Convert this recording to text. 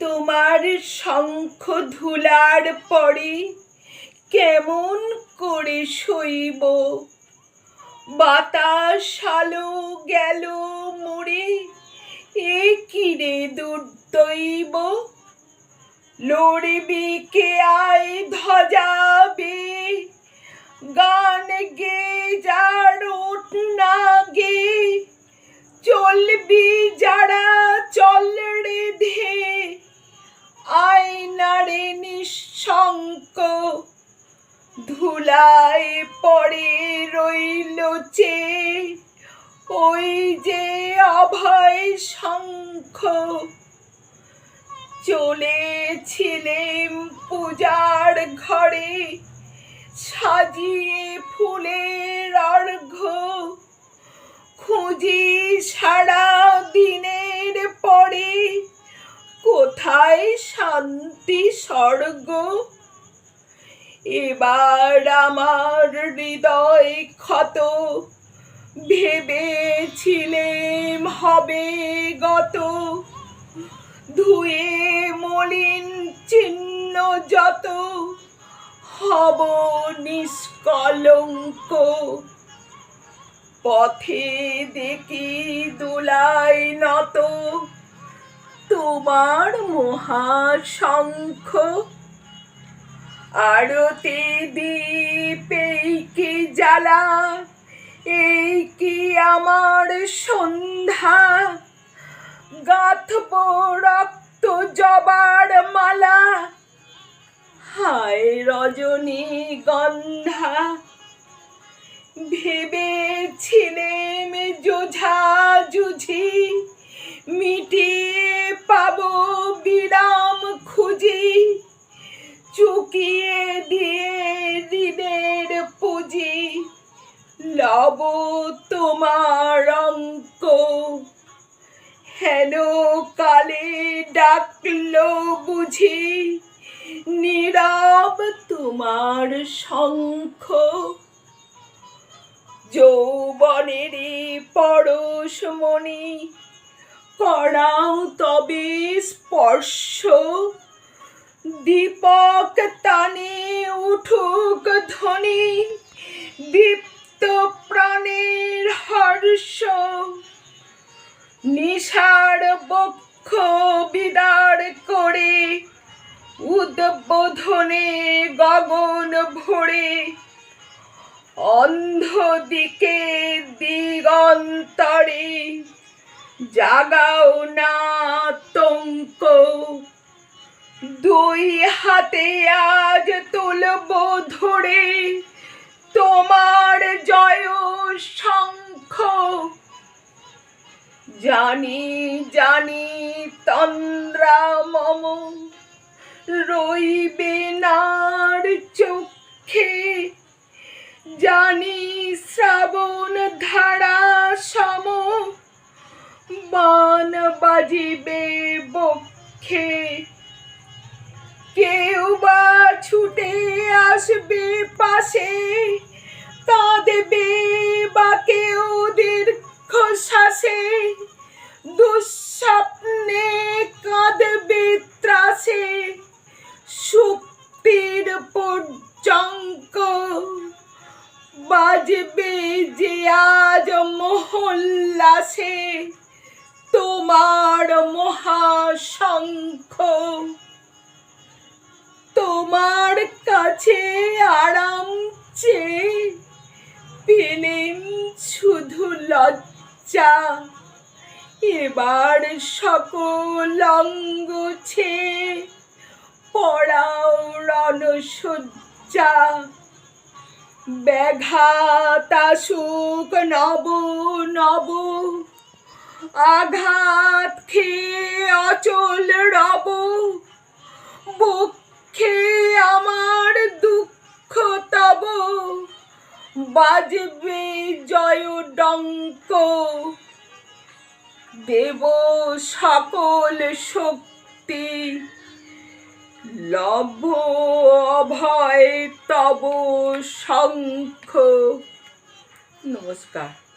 তোমার শঙ্খ ধুলার পরে কেমন করে শৈব বাতাস আলো গেল মরে এ কিরে দুর্দৈব? লড়বি কে আয় ধজাবে গান গে যার না গে। চলবি যারা চল রে ধে। আয়নারে নিঃশঙ্ক ধুলায় পড়ে রইল চে ওই যে অভয় শঙ্খ। চলেছিলেম পূজার ঘরে, সাজিয়ে ফুলের অর্ঘ্য। খুঁজি সারা দিনের পরে কোথায় শান্তি স্বর্গ? এবার আমার হৃদয় ক্ষত। ভেবেছিলেম হবে গত। ধুয়ে মলিন চিহ্ন যত। হব নিষ্কলঙ্ক। পথে দেখি দোলায় নত। তোমার মহাশঙ্খ আরতে দীপে কি জ্বালা? এই কি আমার সন্ধ্যা? গাথব রক্ত জবার মালা। হায় রজনী গন্ধা। ভেবেছিলেম যোঝা জুঝি মিটিয়ে বিরাম খুঁজি, চুকিয়ে দিয়ে ঋণের পুঁজি। লব তোমার অঙ্ক। হেন কালে ডাকলো বুঝি, নীরব তোমার শঙ্খ। যৌবনেরই পরশমণি করাও তবে স্পর্শ। দীপক তানে উঠুক ধ্বনি, দীপ্ত প্রাণের হর্ষ। নিশার বক্ষ বিদার করে উদ্বোধনে গগন ভরে। অন্ধ দিকে দিগন্তরে জাগাও না তঙ্ক দুই হাতে আজ তুলব ধরে তোমার জয় শঙ্খ। জানি জানি তন্দ্রা মম, রইবে নার চোখে। জানি শ্রাবণ ধারা সম বান বাজিবে বক্ষে। কেউ বা ছুটে আসবে পাশে। কাঁদবে বা কেউ দীর্ঘ শ্বাসে দুঃস্বপ্নে কাঁদবে ত্রাসে। সুক্তির পর্যঙ্ক বাজবে যে আজ মহল্লাসে। তোমার মহাশঙ্খ। তোমার কাছে আরাম চেয়ে পেলেন শুধু লজ্জা। এবার সকল অঙ্গ ছে পড়াও রণসজ্জা। ব্যাঘাত আসুক নব নব আঘাত খেয়ে অচল রব। বক্ষে আমার দুঃখ তব। বাজবে জয় ডঙ্ক। দেব সকল শক্তি। লভ অভয় তব শঙ্খ। নমস্কার।